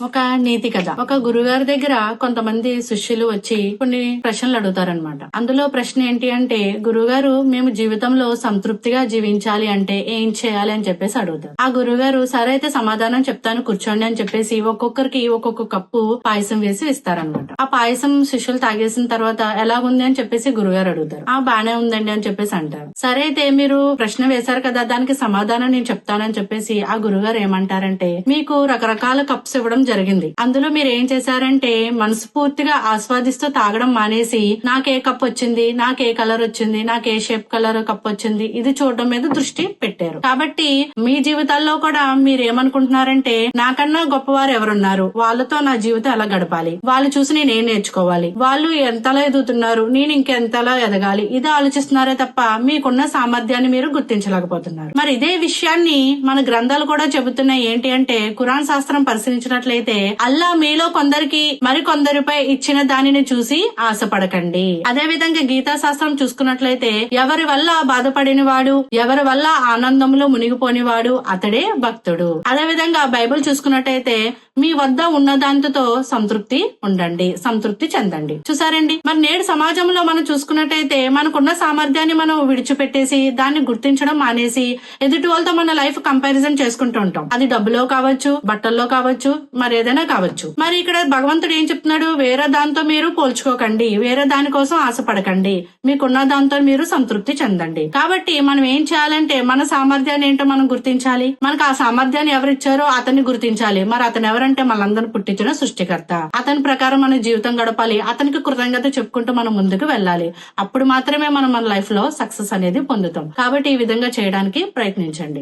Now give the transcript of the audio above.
ఒక నీతి కథ. ఒక గురుగారి దగ్గర కొంతమంది శిష్యులు వచ్చి కొన్ని ప్రశ్నలు అడుగుతారనమాట అందులో ప్రశ్న ఏంటి అంటే గురుగారు మేము జీవితంలో సంతృప్తిగా జీవించాలి అంటే ఏం చేయాలి? అని చెప్పేసి అడుగుతారు. ఆ గురుగారు సరే అయితే సమాధానం చెప్తాను కూర్చోండి అని చెప్పేసి ఒక్కొక్కరికి ఒక్కొక్క కప్పు పాయసం వేసి ఇస్తారనమాట ఆ పాయసం శిష్యులు తాగేసిన తర్వాత ఎలా ఉంది? అని చెప్పేసి గురుగారు అడుగుతారు. ఆ బానే ఉందండి అని చెప్పేసి అంటారు. సరే అయితే మీరు ప్రశ్న వేశారు కదా దానికి సమాధానం నేను చెప్తానని చెప్పేసి ఆ గురుగారు ఏమంటారంటే మీకు రకరకాల కప్స్ ఇవ్వడం జరిగింది. అందులో మీరు ఏం చేశారంటే మనస్ఫూర్తిగా ఆస్వాదిస్తూ తాగడం మానేసి నాకే కప్ వచ్చింది నాకే కలర్ వచ్చింది నాకే షేప్ కలర్ కప్ వచ్చింది ఇది చూడడం మీద దృష్టి పెట్టారు. కాబట్టి మీ జీవితాల్లో కూడా మీరు ఏమనుకుంటున్నారంటే నాకన్నా గొప్పవారు ఎవరున్నారు? వాళ్ళతో నా జీవితం ఎలా గడపాలి? వాళ్ళు చూసి నేను నేర్చుకోవాలి? వాళ్ళు ఎంతలా ఎదుగుతున్నారు? నేను ఇంకెంతలా ఎదగాలి? ఇది ఆలోచిస్తున్నారే తప్ప మీకున్న సామర్థ్యాన్ని మీరు గుర్తించలేకపోతున్నారు. మరి ఇదే విషయాన్ని మన గ్రంథాలు కూడా చెబుతున్నాయి. ఏంటి అంటే కురాన్ శాస్త్రం పరిశీలించినట్లయితే అల్లా మీలో కొందరికి మరి కొందరిపై ఇచ్చిన దానిని చూసి ఆశపడకండి. అదే విధంగా గీతా శాస్త్రం చూసుకున్నట్లయితే ఎవరి వల్ల బాధపడిన వాడు ఎవరి వల్ల ఆనందంలో మునిగిపోని వాడు అతడే భక్తుడు. అదే విధంగా బైబిల్ చూసుకున్నట్టయితే మీ వద్ద ఉన్న దాంతో సంతృప్తి ఉండండి సంతృప్తి చెందండి. చూసారండి? మరి నేడు సమాజంలో మనం చూసుకున్నట్టయితే మనకున్న సామర్థ్యాన్ని మనం విడిచిపెట్టేసి దాన్ని గుర్తించడం మానేసి ఎదుటి వాళ్ళతో మన లైఫ్ కంపారిజన్ చేసుకుంటూ ఉంటాం. అది డబ్బులో కావచ్చు బట్టల్లో కావచ్చు మరి ఏదైనా కావచ్చు. మరి ఇక్కడ భగవంతుడు ఏం చెప్తున్నాడు? వేరే దాంతో మీరు పోల్చుకోకండి వేరే దానికోసం ఆశపడకండి. మీకున్న దాంతో మీరు సంతృప్తి చెందండి. కాబట్టి మనం ఏం చేయాలంటే మన సామర్థ్యాన్ని ఏంటో మనం గుర్తించాలి. మనకు ఆ సామర్థ్యాన్ని ఎవరిచ్చారో అతన్ని గుర్తించాలి. మరి అతను ఎవరు ఎవరంటే మనందరిని పుట్టించిన సృష్టికర్త. అతని ప్రకారం మన జీవితం గడపాలి. అతనికి కృతజ్ఞత చెప్పుకుంటూ మనం ముందుకు వెళ్ళాలి. అప్పుడు మాత్రమే మనం మన లైఫ్లో సక్సెస్ అనేది పొందుతాం. కాబట్టి ఈ విధంగా చేయడానికి ప్రయత్నించండి.